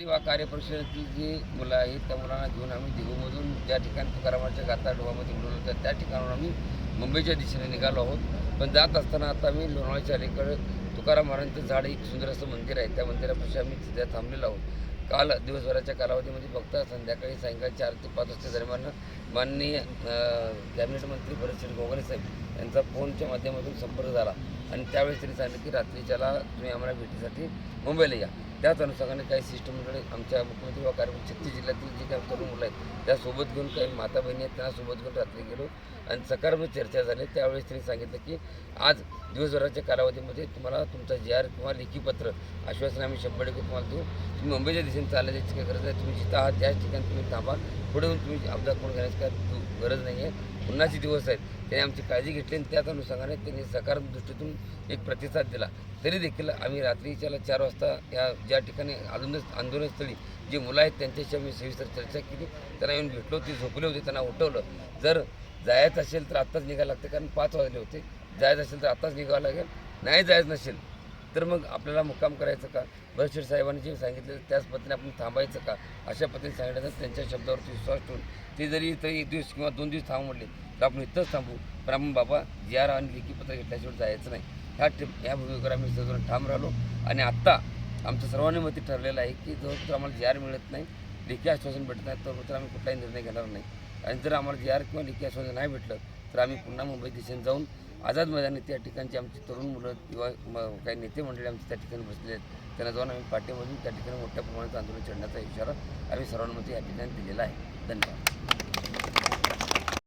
किंवा कार्यपरिषदेतील जी मुलं आहेत त्या मुलांना घेऊन आम्ही देहूमधून ज्या ठिकाणी तुकारामाच्या गाता डोहामध्ये उडवलं होतं त्या ठिकाणाहून आम्ही मुंबईच्या दिशेने निघालो आहोत. पण जात असताना आता आम्ही लोणावळ्याच्या अलीकडे तुकाराम महाराजांचं झाड एक सुंदर असं मंदिर आहे. त्या मंदिरापाशी आम्ही तिथे थांबलेलो आहोत. काल दिवसभराच्या कालावधीमध्ये बघता संध्याकाळी सायंकाळी चार ते पाच वाजता दरम्यान माननीय कॅबिनेट मंत्री भरत भरतसिंग गोगरे साहेब यांचा फोनच्या माध्यमातून संपर्क झाला. आणि त्यावेळेस त्यांनी सांगितलं की रात्रीच्याला तुम्ही आम्हाला भेटीसाठी मुंबईला या. त्याच अनुषंगाने काही शिष्टमंडळी आमच्या मुख्यमंत्री व कार्यक्रम छत्तीस जिल्ह्यातील जे काही तरुण मुलं आहेत त्यासोबत घेऊन काही माता बहिणी आहेत त्यांना सोबत घेऊन रात्री गेलो. आणि सकारात्मक चर्चा झाली. त्यावेळेस त्यांनी सांगितलं की आज दिवसभराच्या कालावधीमध्ये तुम्हाला तुमचा जी आर किंवा लिखीपत्र आश्वासन आम्ही शंभर टक्के तुम्हाला देऊ. तुम्ही मुंबईच्या दिशेने चालण्याची काही गरज नाही. तुम्ही जिथं आहात त्याच ठिकाणी तुम्ही थांबा. पुढे येऊन तुम्ही अपघात कोण घेण्याची काय गरज नाही आहे पुन्हाचे दिवस आहेत. त्यांनी आमची काळजी घेतली आणि त्याच अनुषंगाने त्यांनी सकारात्मक दृष्टीतून एक प्रतिसाद दिला. तरी देखील आम्ही रात्रीच्याला चार वाजता या ज्या ठिकाणी आंदोलन आंदोलनस्थळी जी मुलं आहेत त्यांच्याशी आम्ही सविस्तर चर्चा केली. त्यांना येऊन भेटलो ते झोपले होते त्यांना उठवलं. जर जायचं असेल तर आत्ताच निघायला लागतं कारण पाच वाजले होते. जायचं असेल तर आत्ताच निघावं लागेल. नाही जायचं नसेल तर मग आपल्याला मुक्काम करायचं का? बळशीर साहेबांनी जे सांगितलं त्याच पद्धतीने आपण थांबायचं का? अशा पद्धतीने सांगितलं त्यांच्या शब्दावरती विश्वास ठेवून ते जरी इथं एक दिवस किंवा दोन दिवस थांबू म्हटले तर आपण इथंच थांबू. पण आपण बाबा जी आर आणि लिखी पत्र घेतल्याशिवाय जायचं नाही. ह्या टिप ह्या भूमिकेवर आम्ही सजून ठाम राहिलो. आणि आत्ता आमचं सर्वानुमती ठरलेलं आहे की जोपर्यंत आम्हाला जी आर मिळत नाही लेखी आश्वासन भेटत नाही तोपर्यंत आम्ही कुठलाही निर्णय घेणार नाही. आणि जर आम्हाला जी आर किंवा लेखी आश्वासन नाही भेटलं तर आम्ही पुन्हा मुंबई दिशेने जाऊन आझाद मैदानी त्या ठिकाणची आमची तरुण मुलं किंवा काही नेते मंडळी आमचे त्या ठिकाणी बसले आहेत. त्यांना जाऊन आम्ही पाठीमधून त्या ठिकाणी मोठ्या प्रमाणात आंदोलन छेडण्याचा इशारा आम्ही सर्वांमध्ये या ठिकाणी दिलेला आहे. धन्यवाद.